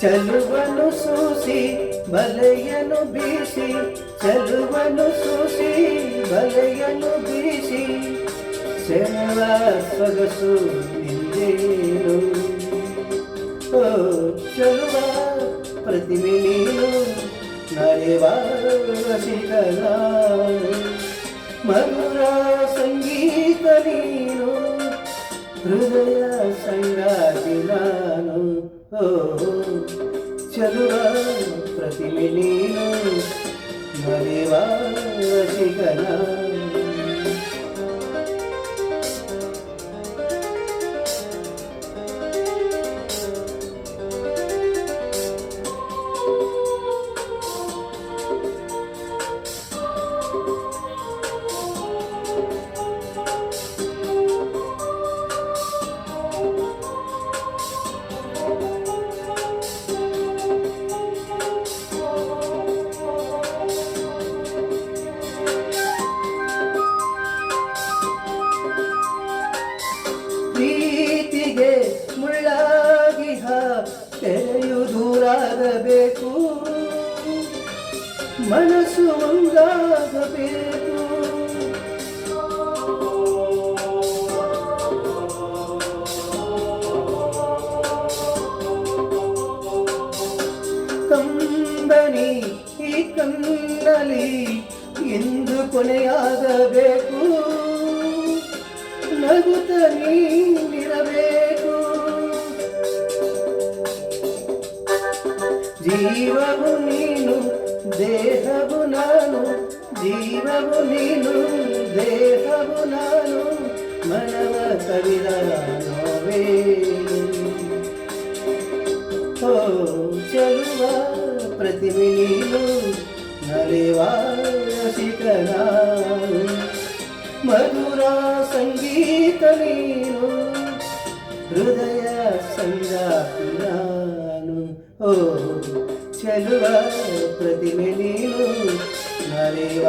చలువను చూసి బలయను బీసి చలువను చూసి బలయను బీసి శనవ సొగసు నిందేను ఓ చలువ ప్రతిమి నీను నరేవాసికలా మధుర సంగీత నీను హృదయ చదువా చలువ ప్రతిమి నీను ಮನಸ್ಸು ಮುಂದಾಗಬೇಕು. ಕಂದನಿ ಈ ಕಣ್ಣಲ್ಲಿ ಎಂದು ಕೊನೆಯಾಗಬೇಕು. ನಗುತ್ತ ನೀನಿರಬೇಕು. ಜೀವವು ನೀನು దేహము నాను జీవము నీను దేహము నాను మనవ కవిద నోవే ఓ చలువ ప్రతిమి నీను నలివా రసికనా మధురా సంగీత నీను హృదయ సంగీత చలువ నీవు నేను నరేవాశిక